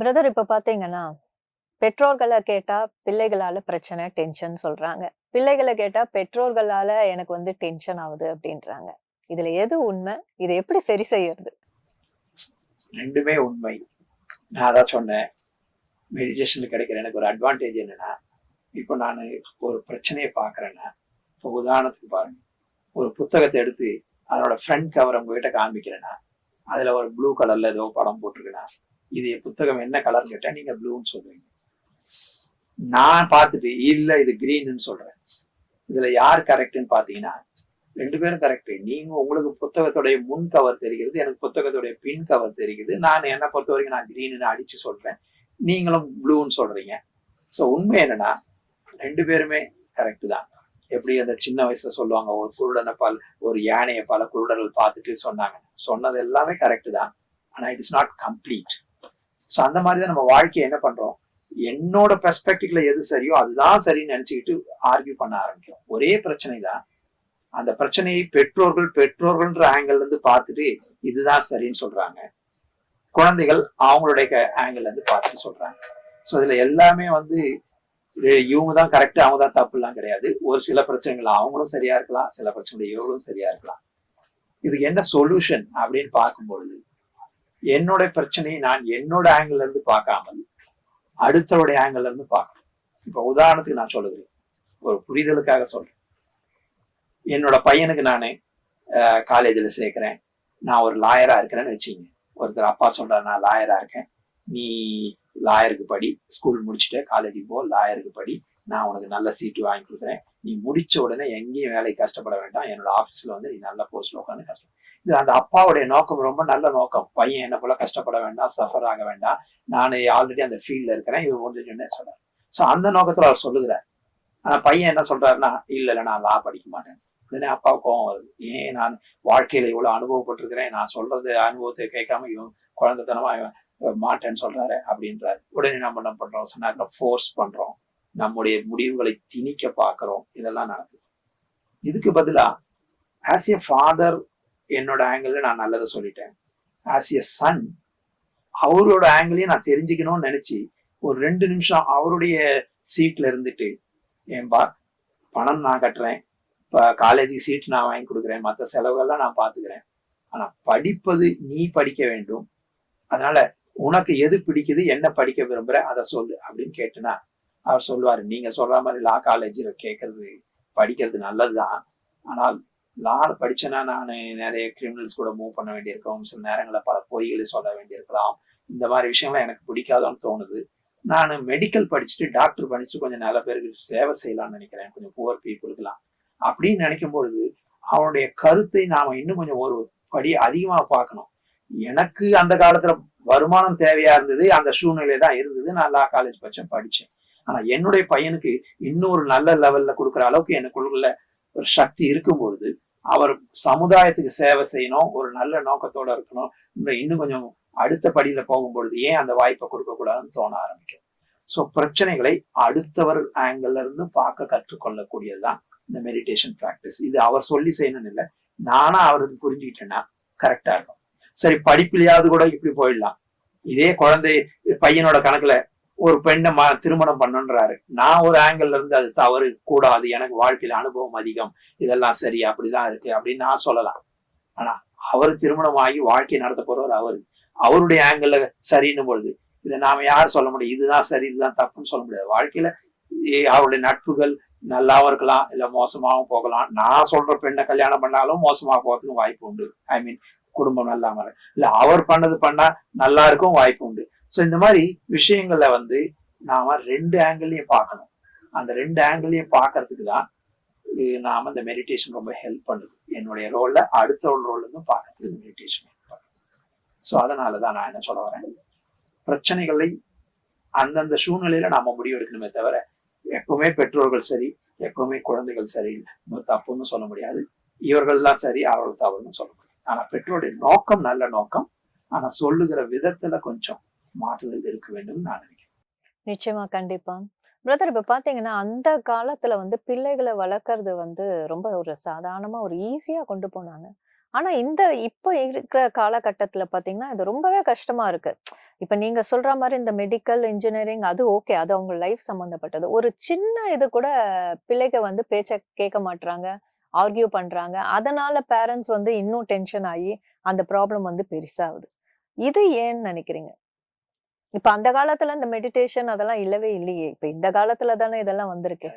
Brother இப்ப பாத்தீங்கன்னா பெற்றோர்களை கேட்டா பிள்ளைகளால பிரச்சனை டென்ஷன் சொல்றாங்க. பிள்ளைகளை கேட்டா பெற்றோர்களால எனக்கு வந்து டென்ஷன் ஆகுது அப்படின்றாங்க. இதுல எது உண்மை? இதை எப்படி சரி செய்யறது? ரெண்டுமே உண்மை. நான் அதான் சொன்னேன். மெடிடேஷன் கிடைக்கிற எனக்கு ஒரு அட்வான்டேஜ் என்னன்னா இப்போ நான் ஒரு பிரச்சனையை பார்க்குறேன்னா இப்போ உதாரணத்துக்கு பாருங்க. ஒரு புத்தகத்தை எடுத்து அதனோட ஃப்ரண்ட் கவர் உங்ககிட்ட காமிக்கிறேன்னா அதுல ஒரு ப்ளூ கலர்ல ஏதோ படம் போட்டிருக்கேன்னா இது புத்தகம் என்ன கலர் கேட்டா நீங்க ப்ளூன்னு சொல்லுவீங்க. நான் பார்த்துட்டு இல்ல இது கிரீன்னு சொல்றேன். இதுல யார் கரெக்ட்னு பாத்தீங்கன்னா ரெண்டு பேரும் கரெக்ட் நீங்க உங்களுக்கு புத்தகத்துடைய முன் கவர் தெரிகிறது எனக்கு புத்தகத்துடைய பின் கவர் தெரிகிறது. நான் என்ன பொறுத்த வரைக்கும் நான் கிரீன்னு அடிச்சு சொல்றேன். நீங்களும் ப்ளூன்னு சொல்றீங்க. ஸோ உண்மை என்னன்னா ரெண்டு பேருமே கரெக்ட் தான். எப்படி அந்த சின்ன வயசுல சொல்லுவாங்க ஒரு குருடனை பல ஒரு யானையை பல குருடர்கள் பார்த்துட்டு சொன்னாங்க. சொன்னது எல்லாமே கரெக்ட் தான். ஆனா it is not complete so அந்த மாதிரி தான் நம்ம வாழ்க்கையை என்ன பண்றோம்? என்னோட பெர்ஸ்பெக்டிவ்ல எது சரியோ அதுதான் சரின்னு நினைச்சுக்கிட்டு ஆர்கியூ பண்ண ஆரம்பிக்கும் ஒரே பிரச்சனை தான். அந்த பிரச்சனையை பெற்றோர்கள் பெற்றோர்கள்ன்ற ஆங்கிள் இருந்து பார்த்துட்டு இதுதான் சரின்னு சொல்றாங்க. குழந்தைகள் அவங்களுடைய ஆங்கிள் இருந்து பார்த்துட்டு சொல்றாங்க. ஸோ இதுல எல்லாமே வந்து இவங்க தான் கரெக்ட் அவங்க தான் தப்புலாம் கிடையாது. ஒரு சில பிரச்சனைகள் அவங்களும் சரியா இருக்கலாம் சில பிரச்சனைகள் இவங்களும் சரியா இருக்கலாம். இதுக்கு என்ன சொல்யூஷன் அப்படின்னு பார்க்கும்பொழுது என்னோட பிரச்சனையை நான் என்னோட ஆங்கிள் இருந்து பார்க்காமல் அடுத்தவருடைய ஆங்கிள் இருந்து பார்க்கணும். இப்ப உதாரணத்துக்கு நான் சொல்லுகிறேன். ஒரு புரிதலுக்காக சொல்றேன். என்னோட பையனுக்கு நான் காலேஜில் சேர்க்கிறேன். நான் ஒரு லாயரா இருக்கிறேன்னு வச்சுங்க ஒருத்தர் அப்பா சொல்றாரு நான் லாயரா இருக்கேன். நீ லாயருக்கு படி ஸ்கூல் முடிச்சுட்டு காலேஜுக்கு போ லாயருக்கு படி நான் உனக்கு நல்ல சீட்டு வாங்கி கொடுக்குறேன். நீ முடிச்ச உடனே எங்கேயும் வேலைக்கு கஷ்டப்பட வேண்டாம். என்னோட ஆஃபீஸ்ல வந்து நீ நல்ல போஸ்ட்ல உட்காந்து கஷ்டம். இது அந்த அப்பாவுடைய நோக்கம் ரொம்ப நல்ல நோக்கம். பையன் என்ன போல கஷ்டப்பட வேண்டாம் சஃபர் ஆக வேண்டாம். நான் ஆல்ரெடி அந்த ஃபீல்ட்ல இருக்கிறேன் இவர் ஒன்று சொல்றாரு. ஸோ அந்த நோக்கத்துல அவர் சொல்லுகிறார். ஆனா பையன் என்ன சொல்றாருன்னா இல்ல இல்ல நான் லா படிக்க மாட்டேன். உடனே அப்பா கோவம் வருது. ஏன் நான் வாழ்க்கையில இவ்வளவு அனுபவப்பட்டிருக்கிறேன்? நான் சொல்றது அனுபவத்தை கேட்காம இவன் குழந்தைத்தனமா மாட்டேன்னு சொல்றாரு அப்படின்றாரு. உடனே நம்ம என்ன பண்றோம்? சொன்னாக்க ஃபோர்ஸ் பண்றோம். நம்முடைய முடிவுகளை திணிக்க பாக்குறோம் இதெல்லாம் நடக்குது. இதுக்கு பதிலா ஆஸ் எ ஃபாதர் என்னோட ஆங்கிள் நான் நல்லதை சொல்லிட்டேன். ஆஸ் எ சன் அவரோட ஆங்கிளையும் நான் தெரிஞ்சுக்கணும்னு நினைச்சு ஒரு ரெண்டு நிமிஷம் அவருடைய சீட்ல இருந்துட்டு ஏன்பா பணம் நான் கட்டுறேன். இப்போ காலேஜுக்கு சீட் நான் வாங்கி கொடுக்குறேன். மற்ற செலவுகள்லாம் நான் பார்த்துக்கிறேன். ஆனா படிப்பது நீ படிக்க வேண்டும். அதனால உனக்கு எது பிடிக்குது என்ன படிக்க விரும்புற அதை சொல்லு அப்படின்னு கேட்டுனா அவர் சொல்லுவாரு நீங்க சொல்ற மாதிரி லா காலேஜில் கேட்கறது படிக்கிறது நல்லதுதான். ஆனால் லா படிச்சேன்னா நான் நிறைய கிரிமினல்ஸ் கூட மூவ் பண்ண வேண்டியிருக்கோம். சில நேரங்களில் பல பொய்களை சொல்ல வேண்டியிருக்கலாம். இந்த மாதிரி விஷயம்லாம் எனக்கு பிடிக்காதான்னு தோணுது. நான் மெடிக்கல் படிச்சுட்டு டாக்டர் படிச்சுட்டு கொஞ்சம் நல்ல பேருக்கு சேவை செய்யலாம்னு நினைக்கிறேன். கொஞ்சம் புவர் பீப்புளுக்குலாம் அப்படின்னு நினைக்கும் பொழுது அவனுடைய கருத்தை நாம இன்னும் கொஞ்சம் ஒரு படி அதிகமா பார்க்கணும். எனக்கு அந்த காலத்துல வருமானம் தேவையா இருந்தது அந்த சூழ்நிலை தான் இருந்தது. நான் லா காலேஜ் பட்சம் படிச்சேன். ஆனா என்னுடைய பையனுக்கு இன்னொரு நல்ல லெவல்ல கொடுக்குற அளவுக்கு எனக்குள்ள ஒரு சக்தி இருக்கும் பொழுது அவர் சமுதாயத்துக்கு சேவை செய்யணும் ஒரு நல்ல நோக்கத்தோட இருக்கணும். இன்னும் கொஞ்சம் அடுத்த படியில போகும் பொழுது ஏன் அந்த வாய்ப்பை கொடுக்க கூடாதுன்னு தோண ஆரம்பிக்கும். ஸோ பிரச்சனைகளை அடுத்தவர் ஆங்கிள் இருந்து பார்க்க கற்றுக்கொள்ளக்கூடியதுதான் இந்த மெடிடேஷன் ப்ராக்டிஸ் இது அவர் சொல்லி செய்யணும்னு இல்லை நானா அவருக்கு புரிஞ்சுக்கிட்டேன்னா கரெக்டா இருக்கும். சரி படிப்புலையாவது கூட இப்படி போயிடலாம். இதே குழந்தை பையனோட கணக்குல ஒரு பெண்ணை மா திருமணம் பண்ணுன்றாரு. நான் ஒரு ஆங்கிள் இருந்து அது தவறு கூடாது எனக்கு வாழ்க்கையில அனுபவம் அதிகம் இதெல்லாம் சரி அப்படிலாம் இருக்கு அப்படின்னு நான் சொல்லலாம். ஆனா அவர் திருமணம் ஆகி வாழ்க்கை நடத்த போறவர் அவரு. அவருடைய ஆங்கிள் சரின்னும் பொழுது இதை நாம யார் சொல்ல முடியும்? இதுதான் சரி இதுதான் தப்புன்னு சொல்ல முடியாது. வாழ்க்கையில அவருடைய நட்புகள் நல்லாவும் இருக்கலாம் இல்ல மோசமாகவும் போகலாம். நான் சொல்ற பெண்ணை கல்யாணம் பண்ணாலும் மோசமா போறதுக்கு வாய்ப்பு உண்டு. ஐ மீன் குடும்பம் நல்லா மாறும் இல்ல அவர் பண்ணது பண்ணா நல்லா இருக்கும் வாய்ப்பு உண்டு. ஸோ இந்த மாதிரி விஷயங்கள வந்து நாம ரெண்டு ஆங்கிள்லயும் பார்க்கணும். அந்த ரெண்டு ஆங்கிளையும் பார்க்கறதுக்கு தான் நாம இந்த மெடிடேஷன் ரொம்ப ஹெல்ப் பண்ணுது. என்னுடைய ரோல்ல அடுத்த ரோல் இருந்தும் பார்க்கறதுக்கு மெடிடேஷன் ஸோ அதனாலதான் நான் என்ன சொல்ல வரேன்? பிரச்சனைகளை அந்தந்த சூழ்நிலையில நாம முடிவெடுக்கணுமே தவிர எப்பவுமே பெற்றோர்கள் சரி எப்பவுமே குழந்தைகள் சரி தப்புன்னு சொல்ல முடியாது. இவர்கள் தான் சரி அவர்கள் தவறுன்னு சொல்ல முடியாது ஆனா பெற்றோருடைய நோக்கம் நல்ல நோக்கம். ஆனா சொல்லுகிற விதத்துல கொஞ்சம் மாற்றுதல் இருக்க வேண்டும் நான் நினைக்கிறேன். நிச்சயமா கண்டிப்பா. பிரதர் இப்ப பாத்தீங்கன்னா அந்த காலத்துல வந்து பிள்ளைகளை வளர்க்கறது வந்து ரொம்ப ஒரு சாதாரணமா ஒரு ஈஸியா கொண்டு போனாங்க. ஆனா இந்த இப்போ இருக்கிற காலகட்டத்துல பாத்தீங்கன்னா இது ரொம்பவே கஷ்டமா இருக்கு. இப்ப நீங்க சொல்ற மாதிரி இந்த மெடிக்கல் இன்ஜினியரிங் அது ஓகே அது அவங்க லைஃப் சம்பந்தப்பட்டது. ஒரு சின்ன இது கூட பிள்ளைக வந்து பேச்ச கேட்க மாட்றாங்க. ஆர்கியூ பண்றாங்க. அதனால பேரண்ட்ஸ் வந்து இன்னும் டென்ஷன் ஆகி அந்த ப்ராப்ளம் வந்து பெருசாகுது. இது ஏன்னு நினைக்கிறீங்க? இப்ப அந்த காலத்துல இந்த மெடிடேஷன் அதெல்லாம் இல்லவே இல்லையே. இப்ப இந்த காலத்தில் தானே இதெல்லாம் வந்திருக்கு.